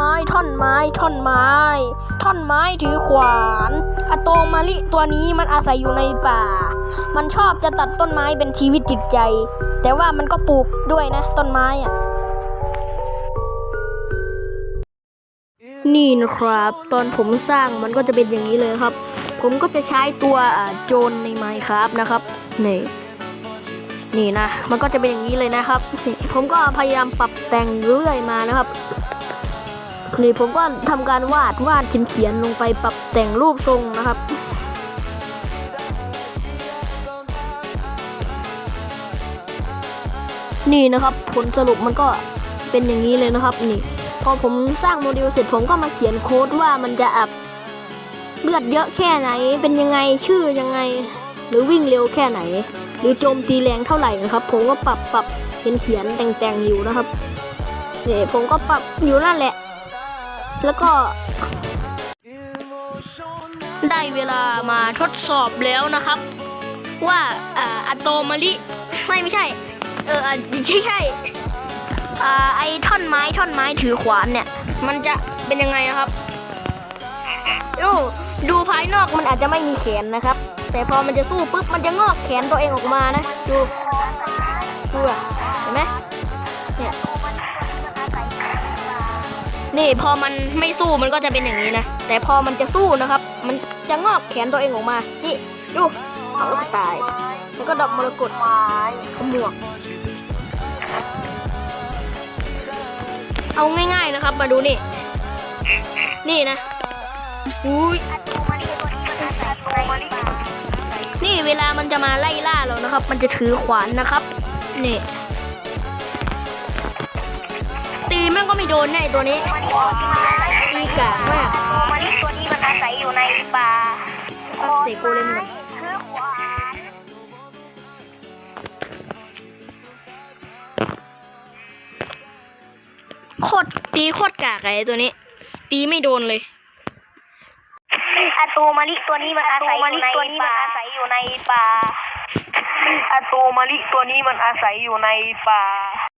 ไม้ ท่อนไม้ ท่อนไม้ ท่อนไม้ถือขวานอะโตมาลิตัวนี้มันอาศัยอยู่ในป่า มันชอบจะตัดต้นไม้เป็นชีวิตจิตใจ แต่ว่ามันก็ปลูกด้วยนะ ต้นไม้อะนี่นะครับ ตอนผมสร้างมันก็จะเป็นอย่างนี้เลยครับ ผมก็จะใช้ตัวอ่าโจรในไมค์ครับนะครับนี่นี่นะ มันก็จะเป็นอย่างนี้เลยนะครับ ผมก็พยายามปรับแต่งเรื่อยมานะครับ นี่ผมก็ทำการวาดวาดเขียนๆลงไปปรับแต่งรูปทรงนะครับ นี่นะครับผลสรุปมันก็เป็นอย่างนี้เลยนะครับ นี่ พอผมสร้างโมเดลเสร็จผมก็มาเขียนโค้ดว่ามันจะอับเลือดเยอะแค่ไหน เป็นยังไงชื่อยังไง หรือวิ่งเร็วแค่ไหน หรือโจมตีแรงเท่าไหร่นะครับ ผมก็ปรับปรับเขียนเขียนแต่งแต่งอยู่นะครับนี่ผมก็ปรับอยู่นั่นแหละ แล้วก็ ได้เวลามาทดสอบแล้วนะครับ ว่าอ่าอะโตมาลิไม่ไม่ใช่ เอออ่ใช่ใช่อ่าไอท่อนไม้ท่อนไม้ถือขวานเนี่ย มันจะเป็นยังไงนะครับดูดูภายนอกมันอาจจะไม่มีแขนนะครับ แต่พอมันจะสู้ปุ๊บมันจะงอกแขนตัวเองออกมานะ ดูดูอะเห็นไหมเนี่ย นี่พอมันไม่สู้มันก็จะเป็นอย่างนี้นะ แต่พอมันจะสู้นะครับ มันจะงอกแขนตัวเองออกมา นี่ดูเอาแล้วก็ตาย แล้วก็ดอกมรกตเอาหมวก เอาง่ายๆนะครับ มาดูนี่ นี่นะอุ้ยนี่เวลามันจะมาไล่ล่าเรานะครับ มันจะถือขวานนะครับ นี่ ตีแม่งก็ไม่โดนแน่ไอ้ตัวนี้ตีกากมากมาลิตัวนี้มันอาศัยอยู่ในป่าปักเสกโกเลมก่อนคือขวานโคตรตีโคตรกากไอ้ตัวนี้ ตีไม่โดนเลยอะตูมาลิตัวนี้มันอาศัยอยู่ในป่าอาศัยอยู่ในป่าอะตูมาลิตัวนี้มันอาศัยอยู่ในป่า